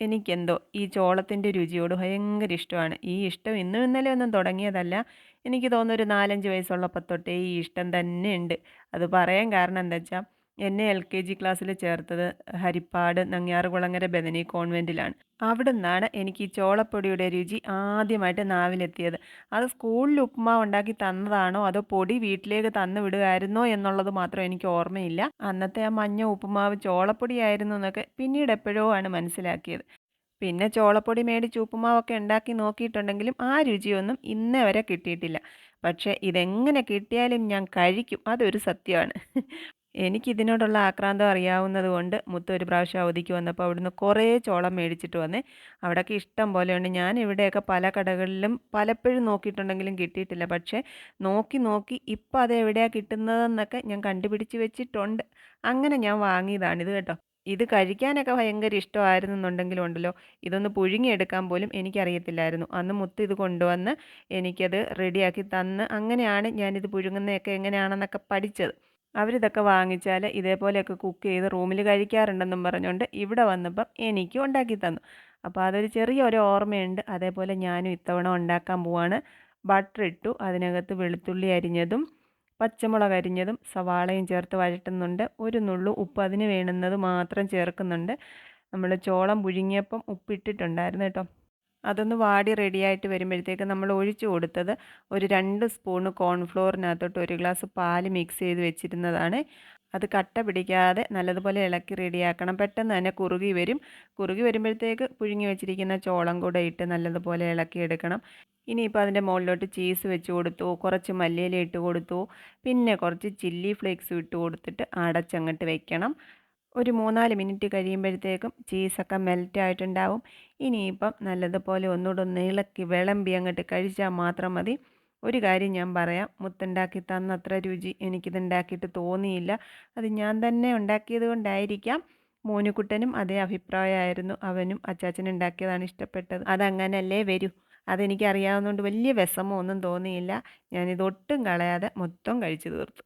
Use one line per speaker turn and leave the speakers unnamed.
എനിക്കെന്തോ ഈ ചോളത്തിന്റെ രുചിയോട് ഭയങ്കര ഇഷ്ടമാണ്. ഈ ഇഷ്ടം ഇന്നും ഇന്നലെ ഒന്നും തുടങ്ങിയതല്ല. എനിക്ക് തോന്നുന്നു ഒരു നാലഞ്ച് വയസ്സുള്ളപ്പോൾ തൊട്ടേ ഈ ഇഷ്ടം തന്നെ ഉണ്ട്. അത് പറയാൻ കാരണം എന്താ വെച്ചാൽ എന്നെ എൽ കെ ജി ക്ലാസ്സിൽ ചേർത്തത് ഹരിപ്പാട് നങ്ങ്യാറുകുളങ്ങര ബദനി കോൺവെന്റിലാണ് അവിടെ നിന്നാണ് എനിക്ക് ഈ ചോളപ്പൊടിയുടെ രുചി ആദ്യമായിട്ട് നാവിലെത്തിയത്. അത് സ്കൂളിൽ ഉപ്പുമാവ് ഉണ്ടാക്കി തന്നതാണോ അതോ പൊടി വീട്ടിലേക്ക് തന്നു വിടുകയായിരുന്നോ എന്നുള്ളത് മാത്രം എനിക്ക് ഓർമ്മയില്ല. അന്നത്തെ ആ മഞ്ഞ ഉപ്പുമാവ് ചോളപ്പൊടിയായിരുന്നു എന്നൊക്കെ പിന്നീട് എപ്പോഴോ ആണ് മനസ്സിലാക്കിയത്. പിന്നെ ചോളപ്പൊടി മേടിച്ച് ഉപ്പുമാവൊക്കെ ഉണ്ടാക്കി നോക്കിയിട്ടുണ്ടെങ്കിലും ആ രുചിയൊന്നും ഇന്നേ വരെ കിട്ടിയിട്ടില്ല. പക്ഷേ ഇതെങ്ങനെ കിട്ടിയാലും ഞാൻ കഴിക്കും. അതൊരു സത്യമാണ്. എനിക്കിതിനോടുള്ള ആക്രാന്തം അറിയാവുന്നത് കൊണ്ട് മുത്ത് ഒരു പ്രാവശ്യം അവധിക്ക് വന്നപ്പോൾ അവിടുന്ന് കുറേ ചോളം മേടിച്ചിട്ട് വന്നേ അവിടെയൊക്കെ ഇഷ്ടം പോലെയുണ്ട്. ഞാൻ ഇവിടെയൊക്കെ പല കടകളിലും പലപ്പോഴും നോക്കിയിട്ടുണ്ടെങ്കിലും കിട്ടിയിട്ടില്ല. പക്ഷേ നോക്കി നോക്കി ഇപ്പം അത് എവിടെയാണ് കിട്ടുന്നതെന്നൊക്കെ ഞാൻ കണ്ടുപിടിച്ച് വെച്ചിട്ടുണ്ട്. അങ്ങനെ ഞാൻ വാങ്ങിയതാണിത് കേട്ടോ. ഇത് കഴിക്കാനൊക്കെ ഭയങ്കര ഇഷ്ടമായിരുന്നെന്നുണ്ടെങ്കിലും ഉണ്ടല്ലോ. ഇതൊന്ന് പുഴുങ്ങിയെടുക്കാൻ പോലും എനിക്കറിയത്തില്ലായിരുന്നു. അന്ന് മുത്ത് ഇത് കൊണ്ടുവന്ന് എനിക്കത് റെഡിയാക്കി തന്ന് അങ്ങനെയാണ് ഞാനിത് പുഴുങ്ങുന്നതൊക്കെ എങ്ങനെയാണെന്നൊക്കെ പഠിച്ചത്. അവരിതൊക്കെ വാങ്ങിച്ചാൽ ഇതേപോലെയൊക്കെ കുക്ക് ചെയ്ത് റൂമിൽ കഴിക്കാറുണ്ടെന്നും പറഞ്ഞുകൊണ്ട് ഇവിടെ വന്നപ്പം എനിക്കും ഉണ്ടാക്കി തന്നു. അപ്പോൾ അതൊരു ചെറിയ ഒരു ഓർമ്മയുണ്ട്. അതേപോലെ ഞാനും ഇത്തവണ ഉണ്ടാക്കാൻ പോവാണ്. ബട്ടർ ഇട്ടു അതിനകത്ത് വെളുത്തുള്ളി അരിഞ്ഞതും പച്ചമുളക് അരിഞ്ഞതും സവാളയും ചേർത്ത് വഴറ്റുന്നുണ്ട്. ഒരു നുള്ളു ഉപ്പ് അതിന് വേണ്ടുന്നത് മാത്രം ചേർക്കുന്നുണ്ട്. നമ്മൾ ചോളം പുഴുങ്ങിയപ്പം ഉപ്പിട്ടിട്ടുണ്ടായിരുന്നു കേട്ടോ. അതൊന്ന് വാടി റെഡിയായിട്ട് വരുമ്പോഴത്തേക്ക് നമ്മൾ ഒഴിച്ചു കൊടുത്തത് ഒരു രണ്ട് സ്പൂണ് കോൺഫ്ലോറിനകത്തോട്ട് ഒരു ഗ്ലാസ് പാൽ മിക്സ് ചെയ്ത് വെച്ചിരുന്നതാണ്. അത് കട്ട പിടിക്കാതെ നല്ലതുപോലെ ഇളക്കി റെഡിയാക്കണം പെട്ടെന്ന് തന്നെ കുറുകി വരും. കുറുകി വരുമ്പോഴത്തേക്ക് പുഴുങ്ങി വെച്ചിരിക്കുന്ന ചോളം കൂടെ ഇട്ട് നല്ലതുപോലെ ഇളക്കി എടുക്കണം. ഇനിയിപ്പോൾ അതിന്റെ മുകളിലോട്ട് ചീസ് വെച്ച് കൊടുത്തു കുറച്ച് മല്ലിയില ഇട്ട് കൊടുത്തു പിന്നെ കുറച്ച് ചില്ലി ഫ്ലേക്സ് ഇട്ട് കൊടുത്തിട്ട് അടച്ചങ്ങോട്ട് വെക്കണം. ഒരു മൂന്നാൽ മിനിറ്റ് കഴിയുമ്പോഴത്തേക്കും ചീസൊക്കെ മെൽറ്റ് ആയിട്ടുണ്ടാവും ഇനിയിപ്പം നല്ലതുപോലെ ഒന്നുകൂടെ ഒന്ന് ഇളക്കി വിളമ്പി അങ്ങോട്ട് കഴിച്ചാൽ മാത്രം മതി. ഒരു കാര്യം ഞാൻ പറയാം മുത്തുണ്ടാക്കി തന്നത്ര രുചി എനിക്കിതുണ്ടാക്കിയിട്ട് തോന്നിയില്ല. അത് ഞാൻ തന്നെ ഉണ്ടാക്കിയത് കൊണ്ടായിരിക്കാം. മോനുകുട്ടനും അതേ അഭിപ്രായമായിരുന്നു. അവനും അച്ചാച്ചൻ ഉണ്ടാക്കിയതാണ് ഇഷ്ടപ്പെട്ടത്. അതങ്ങനല്ലേ വരൂ. അതെനിക്കറിയാവുന്നതുകൊണ്ട് വലിയ വിഷമമൊന്നും തോന്നിയില്ല. ഞാനിതൊട്ടും കളയാതെ മൊത്തം കഴിച്ചു തീർത്തു.